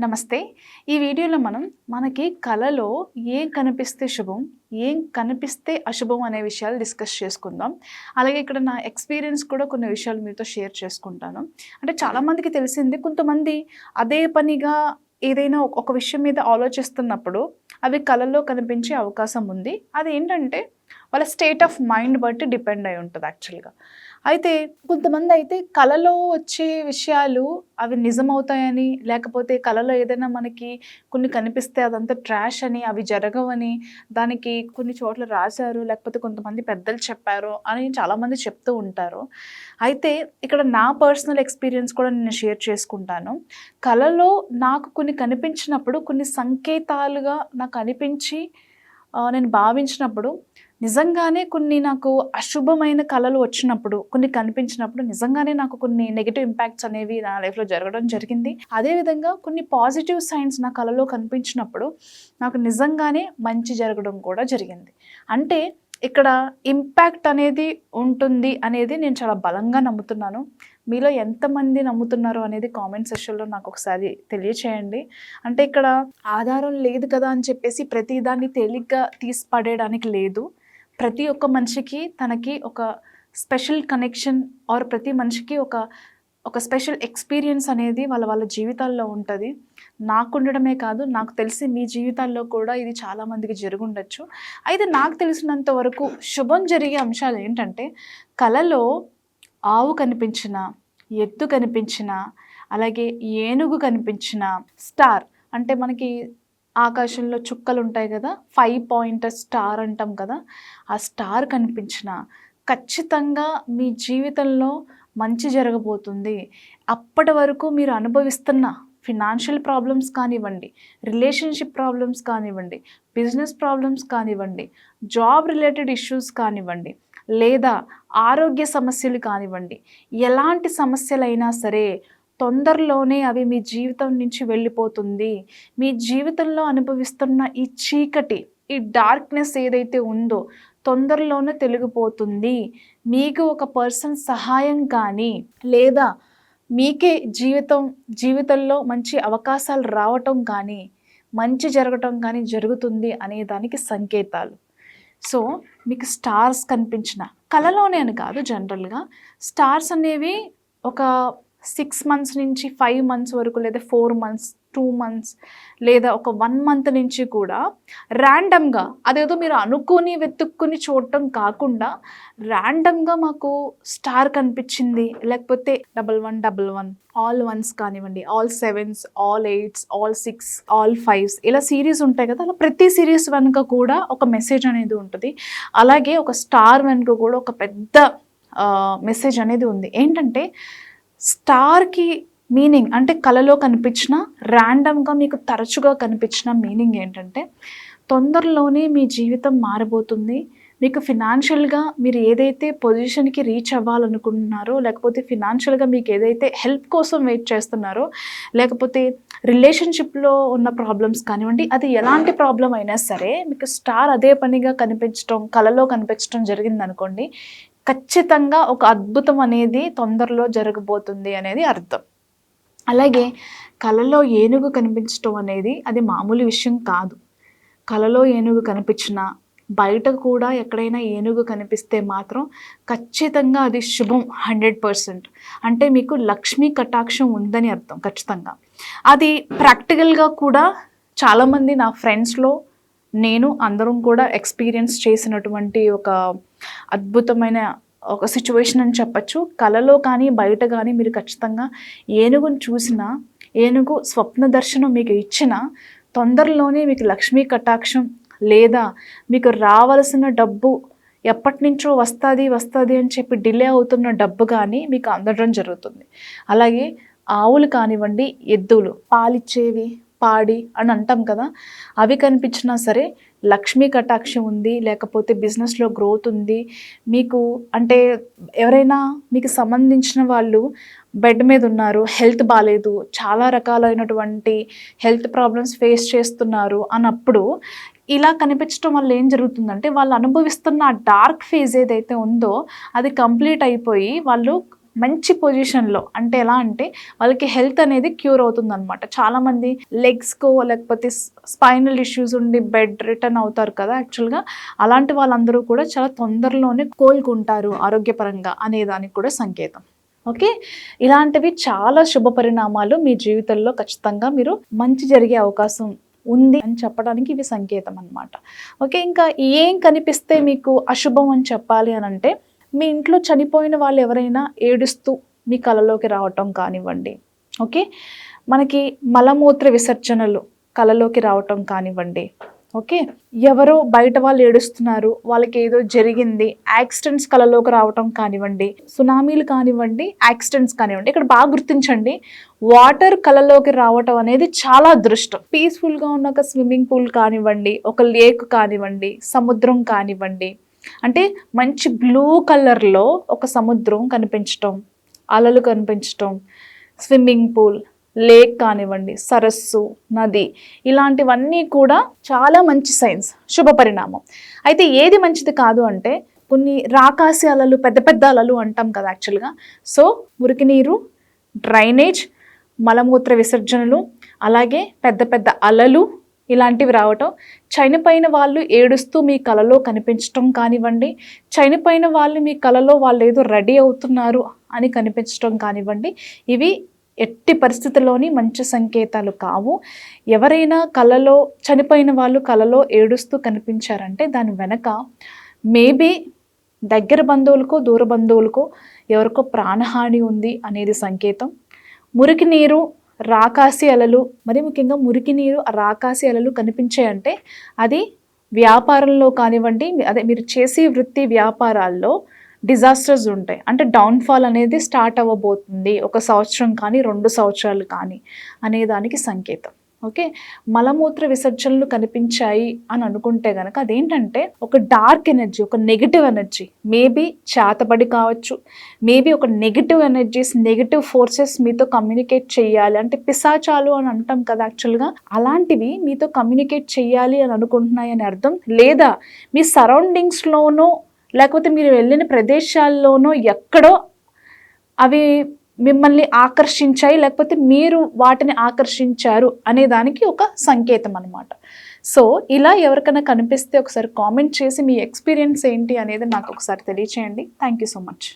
నమస్తే. ఈ వీడియోలో మనం మనకి కళలో ఏం కనిపిస్తే శుభం ఏం కనిపిస్తే అశుభం అనే విషయాలు డిస్కస్ చేసుకుందాం. అలాగే ఇక్కడ నా ఎక్స్పీరియన్స్ కూడా కొన్ని విషయాలు మీతో షేర్ చేసుకుంటాను. అంటే చాలామందికి తెలిసింది కొంతమంది అదే పనిగా ఏదైనా ఒక- ఒక విషయం మీద ఆలోచిస్తున్నప్పుడు అవి కళల్లో కనిపించే అవకాశం ఉంది. అది ఏంటంటే వాళ్ళ స్టేట్ ఆఫ్ మైండ్ బట్టి డిపెండ్ అయి ఉంటుంది యాక్చువల్గా అయితే కొంతమంది అయితే కళలో వచ్చే విషయాలు అవి నిజమవుతాయని లేకపోతే కళలో ఏదైనా మనకి కొన్ని కనిపిస్తే అదంతా ట్రాష్ అని అవి జరగవని దానికి కొన్ని చోట్ల రాశారు లేకపోతే కొంతమంది పెద్దలు చెప్పారు అని చాలామంది చెప్తూ ఉంటారు. అయితే ఇక్కడ నా పర్సనల్ ఎక్స్పీరియన్స్ కూడా నేను షేర్ చేసుకుంటాను. కళలో నాకు కొన్ని కనిపించినప్పుడు కొన్ని సంకేతాలుగా నాకు అనిపించి నేను భావించినప్పుడు నిజంగానే కొన్ని నాకు అశుభమైన కళలు వచ్చినప్పుడు కొన్ని కనిపించినప్పుడు నిజంగానే నాకు కొన్ని నెగిటివ్ ఇంపాక్ట్స్ అనేవి నా లైఫ్లో జరగడం జరిగింది. అదేవిధంగా కొన్ని పాజిటివ్ సైన్స్ నా కళలో కనిపించినప్పుడు నాకు నిజంగానే మంచి జరగడం కూడా జరిగింది. అంటే ఇక్కడ ఇంపాక్ట్ అనేది ఉంటుంది అనేది నేను చాలా బలంగా నమ్ముతున్నాను. మీలో ఎంతమంది నమ్ముతున్నారో అనేది కామెంట్ సెక్షన్లో నాకు ఒకసారి తెలియచేయండి. అంటే ఇక్కడ ఆధారం లేదు కదా అని చెప్పేసి ప్రతిదాన్ని తేలిగ్గా తీసి పడేయడానికి లేదు. ప్రతి ఒక్క మనిషికి తనకి ఒక స్పెషల్ కనెక్షన్ ఆర్ ప్రతి మనిషికి ఒక ఒక స్పెషల్ ఎక్స్పీరియన్స్ అనేది వాళ్ళ వాళ్ళ జీవితాల్లో ఉంటుంది. నాకు ఉండడమే కాదు నాకు తెలిసి మీ జీవితాల్లో కూడా ఇది చాలామందికి జరుగుండొచ్చు. అయితే నాకు తెలిసినంత వరకు శుభం జరిగే అంశాలు ఏంటంటే కళలో ఆవు కనిపించిన ఎత్తు కనిపించిన అలాగే ఏనుగు కనిపించిన స్టార్ అంటే మనకి ఆకాశంలో చుక్కలు ఉంటాయి కదా ఫైవ్ పాయింట్ స్టార్ అంటాం కదా ఆ స్టార్ కనిపించిన ఖచ్చితంగా మీ జీవితంలో మంచి జరగబోతుంది. అప్పటి వరకు మీరు అనుభవిస్తున్న ఫినాన్షియల్ ప్రాబ్లమ్స్ కానివ్వండి రిలేషన్షిప్ ప్రాబ్లమ్స్ కానివ్వండి బిజినెస్ ప్రాబ్లమ్స్ కానివ్వండి జాబ్ రిలేటెడ్ ఇష్యూస్ కానివ్వండి లేదా ఆరోగ్య సమస్యలు కానివ్వండి ఎలాంటి సమస్యలైనా సరే తొందరలోనే అవి మీ జీవితం నుంచి వెళ్ళిపోతుంది. మీ జీవితంలో అనుభవిస్తున్న ఈ చీకటి ఈ డార్క్నెస్ ఏదైతే ఉందో తొందరలోనే తెలిగిపోతుంది. మీకు ఒక పర్సన్ సహాయం కానీ లేదా మీకే జీవితం జీవితంలో మంచి అవకాశాలు రావటం కానీ మంచి జరగటం కానీ జరుగుతుంది అనే దానికి సంకేతాలు. సో మీకు స్టార్స్ కనిపించిన కళలోనే అని కాదు జనరల్గా స్టార్స్ అనేవి ఒక సిక్స్ మంత్స్ నుంచి ఫైవ్ మంత్స్ వరకు లేదా ఫోర్ మంత్స్ టూ మంత్స్ లేదా ఒక వన్ మంత్ నుంచి కూడా ర్యాండమ్గా అదేదో మీరు అనుకుని వెతుక్కుని చూడటం కాకుండా ర్యాండమ్గా మాకు స్టార్ కనిపించింది. లేకపోతే double one double one all ones కానివ్వండి all sevens all eights all six all fives ఇలా సిరీస్ ఉంటాయి కదా అలా ప్రతి సిరీస్ వెనుక కూడా ఒక మెసేజ్ అనేది ఉంటుంది. అలాగే ఒక స్టార్ వెనుక కూడా ఒక పెద్ద మెసేజ్ అనేది ఉంది. ఏంటంటే స్టార్కి మీనింగ్ అంటే కళలో కనిపించిన ర్యాండమ్గా మీకు తరచుగా కనిపించిన మీనింగ్ ఏంటంటే తొందరలోనే మీ జీవితం మారబోతుంది. మీకు ఫినాన్షియల్గా మీరు ఏదైతే పొజిషన్కి రీచ్ అవ్వాలనుకుంటున్నారో లేకపోతే ఫినాన్షియల్గా మీకు ఏదైతే హెల్ప్ కోసం వెయిట్ చేస్తున్నారో లేకపోతే రిలేషన్షిప్లో ఉన్న ప్రాబ్లమ్స్ కానివ్వండి అది ఎలాంటి ప్రాబ్లం అయినా సరే మీకు స్టార్ అదే పనిగా కనిపించడం కళలో కనిపించడం జరిగింది అనుకోండి ఖచ్చితంగా ఒక అద్భుతం అనేది తొందరలో జరగబోతుంది అనేది అర్థం. అలాగే కళలో ఏనుగు కనిపించడం అనేది అది మామూలు విషయం కాదు. కళలో ఏనుగు కనిపించిన బయట కూడా ఎక్కడైనా ఏనుగు కనిపిస్తే మాత్రం ఖచ్చితంగా అది శుభం హండ్రెడ్ పర్సెంట్. అంటే మీకు లక్ష్మీ కటాక్షం ఉందని అర్థం ఖచ్చితంగా. అది ప్రాక్టికల్గా కూడా చాలామంది నా ఫ్రెండ్స్లో నేను అందరం కూడా ఎక్స్పీరియన్స్ చేసినటువంటి ఒక అద్భుతమైన ఒక సిచ్యువేషన్ అని చెప్పచ్చు. కలలో కానీ బయట కానీ మీరు ఖచ్చితంగా ఏనుగును చూసినా ఏనుగు స్వప్న దర్శనం మీకు ఇచ్చిన తొందరలోనే మీకు లక్ష్మీ కటాక్షం లేదా మీకు రావలసిన డబ్బు ఎప్పటి నుంచో వస్తుంది వస్తుంది అని చెప్పి డిలే అవుతున్న డబ్బు కానీ మీకు అందడం జరుగుతుంది. అలాగే ఆవులు కానివ్వండి ఎద్దులు పాలిచ్చేవి పాడి అని అంటాం కదా అవి కనిపించినా సరే లక్ష్మీ కటాక్షం ఉంది లేకపోతే బిజినెస్లో గ్రోత్ ఉంది. మీకు అంటే ఎవరైనా మీకు సంబంధించిన వాళ్ళు బెడ్ మీద ఉన్నారు హెల్త్ బాగాలేదు చాలా రకాలైనటువంటి హెల్త్ ప్రాబ్లమ్స్ ఫేస్ చేస్తున్నారు అన్నప్పుడు ఇలా కనిపించడం వల్ల ఏం జరుగుతుందంటే వాళ్ళు అనుభవిస్తున్న డార్క్ ఫేజ్ ఏదైతే ఉందో అది కంప్లీట్ అయిపోయి వాళ్ళు మంచి పొజిషన్లో అంటే ఎలా అంటే వాళ్ళకి హెల్త్ అనేది క్యూర్ అవుతుంది అనమాట చాలామంది లెగ్స్కో లేకపోతే స్పైనల్ ఇష్యూస్ ఉండి బెడ్ రిటర్న్ అవుతారు కదా యాక్చువల్గా అలాంటి వాళ్ళందరూ కూడా చాలా తొందరలోనే కోలుకుంటారు ఆరోగ్యపరంగా అనే దానికి కూడా సంకేతం. ఓకే? ఇలాంటివి చాలా శుభ పరిణామాలు మీ జీవితంలో ఖచ్చితంగా మీరు మంచి జరిగే అవకాశం ఉంది అని చెప్పడానికి ఇవి సంకేతం అన్నమాట ఓకే? ఇంకా ఏం కనిపిస్తే మీకు అశుభం అని చెప్పాలి అని అంటే మీ ఇంట్లో చనిపోయిన వాళ్ళు ఎవరైనా ఏడుస్తూ మీ కళలోకి రావటం కానివ్వండి ఓకే? మనకి మలమూత్ర విసర్జనలు కళలోకి రావటం కానివ్వండి ఓకే? ఎవరో బయట వాళ్ళు ఏడుస్తున్నారు వాళ్ళకి ఏదో జరిగింది యాక్సిడెంట్స్ కళలోకి రావటం కానివ్వండి సునామీలు కానివ్వండి యాక్సిడెంట్స్ కానివ్వండి ఇక్కడ బాగా గుర్తించండి వాటర్ కళలోకి రావటం అనేది చాలా అదృష్టం. పీస్ఫుల్గా ఉన్న ఒక స్విమ్మింగ్ పూల్ కానివ్వండి ఒక లేక్ కానివ్వండి సముద్రం కానివ్వండి అంటే మంచి బ్లూ కలర్లో ఒక సముద్రం కనిపించటం అలలు కనిపించటం స్విమ్మింగ్ పూల్ లేక్ కానివ్వండి సరస్సు నది ఇలాంటివన్నీ కూడా చాలా మంచి సైన్స్ శుభ పరిణామం. అయితే ఏది మంచిది కాదు అంటే కొన్ని రాకాసి అలలు పెద్ద పెద్ద అలలు అంటాం కదా యాక్చువల్గా సో మురికి నీరు డ్రైనేజ్ మలమూత్ర విసర్జనలు అలాగే పెద్ద పెద్ద అలలు ఇలాంటివి రావటం. చనిపోయిన వాళ్ళు ఏడుస్తూ మీ కలలో కనిపించటం కానివ్వండి. చనిపోయిన వాళ్ళు మీ కలలో వాళ్ళు ఏదో రెడీ అవుతున్నారు అని కనిపించటం కానివ్వండి. ఇవి ఎట్టి పరిస్థితుల్లోని మంచి సంకేతాలు కావు. ఎవరైనా కలలో చనిపోయిన వాళ్ళు కలలో ఏడుస్తూ కనిపించారంటే దాని వెనక మేబీ దగ్గర బంధువులకో దూర బంధువులకో ఎవరికో ప్రాణహాని ఉంది అనేది సంకేతం. మురికి నీరు రాకాసి అలలు మరి ముఖ్యంగా మురికి నీరు రాకాసి అలలు కనిపించాయంటే అది వ్యాపారంలో కానివ్వండి అదే మీరు చేసే వృత్తి వ్యాపారాల్లో డిజాస్టర్స్ ఉంటాయి. అంటే డౌన్ఫాల్ అనేది స్టార్ట్ అవ్వబోతుంది ఒక సంవత్సరం కానీ రెండు సంవత్సరాలు కానీ అనే దానికి సంకేతం. ఓకే? మలమూత్ర విసర్జనలు కనిపించాయి అని అనుకుంటే కనుక అదేంటంటే ఒక డార్క్ ఎనర్జీ ఒక నెగిటివ్ ఎనర్జీ మేబీ చేతబడి కావచ్చు మేబీ ఒక నెగిటివ్ ఎనర్జీస్ నెగిటివ్ ఫోర్సెస్ మీతో కమ్యూనికేట్ చేయాలి. అంటే పిశాచాలు అని అంటాం కదా యాక్చువల్గా. అలాంటివి మీతో కమ్యూనికేట్ చేయాలి అని అనుకుంటున్నాయి అని అర్థం? లేదా మీ సరౌండింగ్స్లోనో లేకపోతే మీరు వెళ్ళిన ప్రదేశాల్లోనో ఎక్కడో అవి మిమ్మల్ని ఆకర్షించాయి లేకపోతే మీరు వాటిని ఆకర్షించారు అనే దానికి ఒక సంకేతం అనమాట సో ఇలా ఎవరికైనా కనిపిస్తే ఒకసారి కామెంట్ చేసి మీ ఎక్స్పీరియన్స్ ఏంటి అనేది నాకు ఒకసారి తెలియచేయండి. Thank you so much